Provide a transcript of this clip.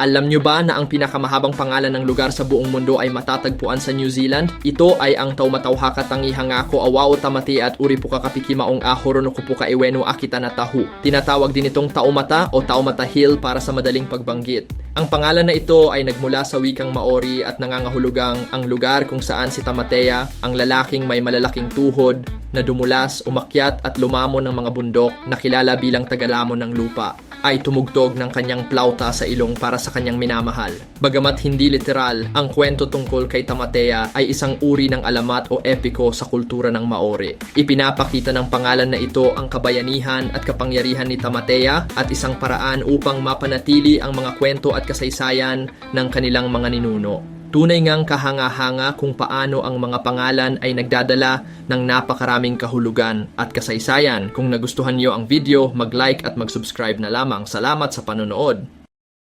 Alam nyo ba na ang pinakamahabang pangalan ng lugar sa buong mundo ay matatagpuan sa New Zealand? Ito ay ang Taumatauha Katangihangako Awao Tamati at Uri Pukakapiki Ahoro no Iweno Akita na Tahu. Tinatawag din itong Taumata o Taumata Hill para sa madaling pagbanggit. Ang pangalan na ito ay nagmula sa wikang Maori at nangangahulugang ang lugar kung saan si Tamatea, ang lalaking may malalaking tuhod, na dumulas, umakyat at lumamon ng mga bundok na kilala bilang tagalamon ng lupa ay tumugtog ng kanyang plauta sa ilong para sa kanyang minamahal. Bagamat hindi literal, ang kwento tungkol kay Tamatea ay isang uri ng alamat o epiko sa kultura ng Maori. Ipinapakita ng pangalan na ito ang kabayanihan at kapangyarihan ni Tamatea at isang paraan upang mapanatili ang mga kwento at kasaysayan ng kanilang mga ninuno. Tunay ngang kahanga-hanga kung paano ang mga pangalan ay nagdadala ng napakaraming kahulugan at kasaysayan. Kung nagustuhan niyo ang video, mag-like at mag-subscribe na lamang. Salamat sa panonood!